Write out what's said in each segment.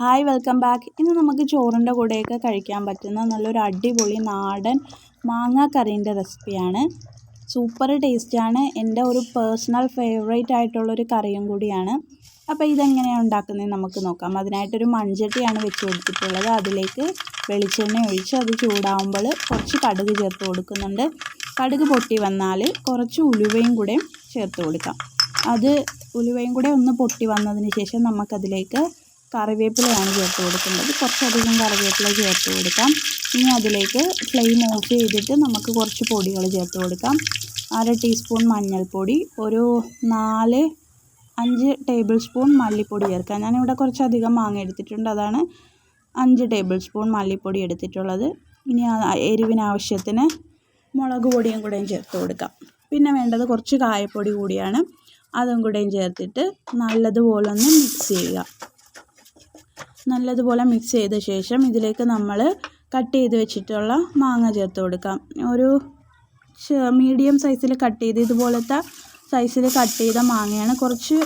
Hi welcome back ഇന്ന് നമുക്ക് ചോറിന്റെ കൂടെയൊക്കെ കഴിക്കാൻ പറ്റുന്ന നല്ലൊരു അടിപൊളി നാടൻ മാങ്ങാ കറീന്റെ റെസിപ്പിയാണ് സൂപ്പർ ടേസ്റ്റാണ് എന്റെ ഒരു പേഴ്സണൽ ഫേവറേറ്റ് ആയിട്ടുള്ളൊരു കറിയും കൂടിയാണ്. അപ്പോൾ ഇതെങ്ങനെയാണ് ഉണ്ടാക്കുന്നത് നമുക്ക് നോക്കാം. അതിനായിട്ടൊരു മൺചട്ടിയാണ് വെച്ച് കൊടുത്തിട്ടുള്ളത്. അതിലേക്ക് വെളിച്ചെണ്ണ ഒഴിച്ച് അത് ചൂടാവുമ്പോൾ കുറച്ച് കടുക് ചേർത്ത് കൊടുക്കുന്നുണ്ട്. കടുക് പൊട്ടി വന്നാൽ കുറച്ച് ഉലുവയും കൂടെ ചേർത്ത് കൊടുക്കാം. അത് ഉലുവയും കൂടെ ഒന്ന് പൊട്ടി വന്നതിന് ശേഷം നമുക്കതിലേക്ക് കറിവേപ്പിലയാണ് ചേർത്ത് കൊടുക്കുന്നത്. കുറച്ചധികം കറിവേപ്പില ചേർത്ത് കൊടുക്കാം. ഇനി അതിലേക്ക് ഫ്ലെയിം ഓഫ് ചെയ്തിട്ട് നമുക്ക് കുറച്ച് പൊടികൾ ചേർത്ത് കൊടുക്കാം. അര ടീസ്പൂൺ മഞ്ഞൾപ്പൊടി ഒരു നാല് അഞ്ച് ടേബിൾ സ്പൂൺ മല്ലിപ്പൊടി ചേർക്കാം. ഞാനിവിടെ കുറച്ചധികം മാങ്ങ എടുത്തിട്ടുണ്ട്. അതാണ് അഞ്ച് ടേബിൾ സ്പൂൺ മല്ലിപ്പൊടി എടുത്തിട്ടുള്ളത്. ഇനി എരിവിനാവശ്യത്തിന് മുളക് പൊടിയും കൂടെയും ചേർത്ത് കൊടുക്കാം. പിന്നെ വേണ്ടത് കുറച്ച് കായപ്പൊടി കൂടിയാണ്. അതും കൂടെയും ചേർത്തിട്ട് നല്ലതുപോലെ ഒന്ന് മിക്സ് ചെയ്യുക. നല്ലതുപോലെ മിക്സ് ചെയ്ത ശേഷം ഇതിലേക്ക് നമ്മൾ കട്ട് ചെയ്ത് വെച്ചിട്ടുള്ള മാങ്ങ ചേർത്ത് കൊടുക്കാം. ഒരു മീഡിയം സൈസിൽ കട്ട് ചെയ്ത് ഇതുപോലത്തെ സൈസിൽ കട്ട് ചെയ്ത മാങ്ങയാണ്. കുറച്ച്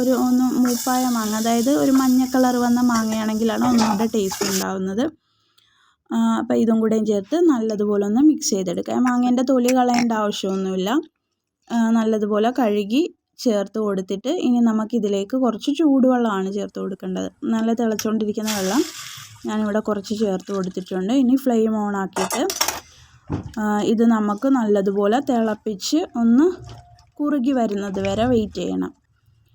ഒരു ഒന്ന് മൂപ്പായ മാങ്ങ അതായത് ഒരു മഞ്ഞ കളർ വന്ന മാങ്ങയാണെങ്കിലാണ് ഒന്നുകൂടെ ടേസ്റ്റ് ഉണ്ടാവുന്നത്. അപ്പോൾ ഇതും കൂടെയും ചേർത്ത് നല്ലതുപോലെ ഒന്ന് മിക്സ് ചെയ്തെടുക്കാം. മാങ്ങേന്റെ തൊലി കളയേണ്ട ആവശ്യമൊന്നുമില്ല. നല്ലതുപോലെ കഴുകി ചേർത്ത് കൊടുത്തിട്ട് ഇനി നമുക്കിതിലേക്ക് കുറച്ച് ചൂടുവെള്ളമാണ് ചേർത്ത് കൊടുക്കേണ്ടത്. നല്ല തിളച്ചുകൊണ്ടിരിക്കുന്ന വെള്ളം ഞാനിവിടെ കുറച്ച് ചേർത്ത് കൊടുത്തിട്ടുണ്ട്. ഇനി ഫ്ലെയിം ഓൺ ആക്കിയിട്ട് ഇത് നമുക്ക് നല്ലതുപോലെ തിളപ്പിച്ച് ഒന്ന് കുറുകി വരുന്നത് വരെ വെയിറ്റ് ചെയ്യണം.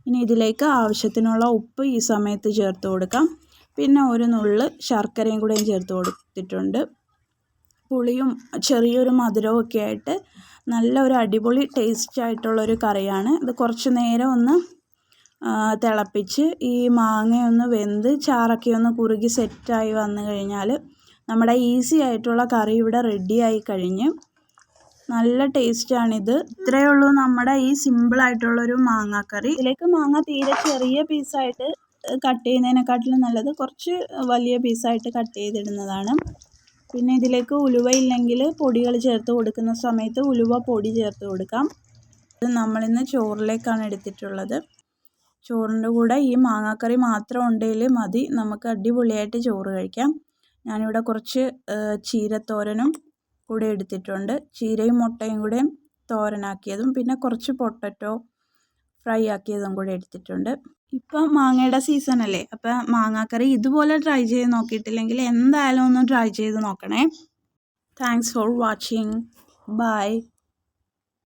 ഇനി ഇതിലേക്ക് ആവശ്യത്തിനുള്ള ഉപ്പ് ഈ സമയത്ത് ചേർത്ത് കൊടുക്കാം. പിന്നെ ഒരു നുള്ള് ശർക്കരയും കൂടെയും ചേർത്ത് കൊടുത്തിട്ടുണ്ട്. പുളിയും ചെറിയൊരു മധുരവും ഒക്കെ ആയിട്ട് നല്ല ഒരു അടിപൊളി ടേസ്റ്റ് ആയിട്ടുള്ളൊരു കറിയാണ്. ഇത് കുറച്ച് നേരം ഒന്ന് തിളപ്പിച്ച് ഈ മാങ്ങയൊന്ന് വെന്ത് ചാറൊക്കെ ഒന്ന് കുറുകി സെറ്റായി വന്നു കഴിഞ്ഞാൽ നമ്മുടെ ഈസി ആയിട്ടുള്ള കറി ഇവിടെ റെഡിയായി കഴിഞ്ഞ് നല്ല ടേസ്റ്റാണിത് ഇത്രയേ ഉള്ളൂ നമ്മുടെ ഈ സിമ്പിളായിട്ടുള്ളൊരു മാങ്ങാക്കറി. ഇതിലേക്ക് മാങ്ങ തീരെ ചെറിയ പീസായിട്ട് കട്ട് ചെയ്യുന്നതിനെക്കാട്ടിലും നല്ലത് കുറച്ച് വലിയ പീസായിട്ട് കട്ട് ചെയ്തിടുന്നതാണ്. പിന്നെ ഇതിലേക്ക് ഉലുവ ഇല്ലെങ്കിൽ പൊടികൾ ചേർത്ത് കൊടുക്കുന്ന സമയത്ത് ഉലുവ പൊടി ചേർത്ത് കൊടുക്കാം. ഇത് നമ്മളിന്ന് ചോറിലേക്കാണ് എടുത്തിട്ടുള്ളത്. ചോറിന്റെ കൂടെ ഈ മാങ്ങാക്കറി മാത്രം ഉണ്ടെങ്കിൽ മതി. നമുക്ക് അടിപൊളിയായിട്ട് ചോറ് കഴിക്കാം. ഞാനിവിടെ കുറച്ച് ചീരത്തോരനും കൂടെ എടുത്തിട്ടുണ്ട്. ചീരയും മുട്ടയും കൂടെ തോരനാക്കിയതും പിന്നെ കുറച്ച് പൊട്ടറ്റോ ഫ്രൈ ആക്കിയതും കൂടെ എടുത്തിട്ടുണ്ട്. ഇപ്പം മാങ്ങയുടെ സീസൺ അല്ലേ? അപ്പം മാങ്ങാക്കറി ഇതുപോലെ ട്രൈ ചെയ്ത് നോക്കിയിട്ടില്ലെങ്കിൽ എന്തായാലും ഒന്ന് ട്രൈ ചെയ്ത് നോക്കണേ. Thanks for watching bye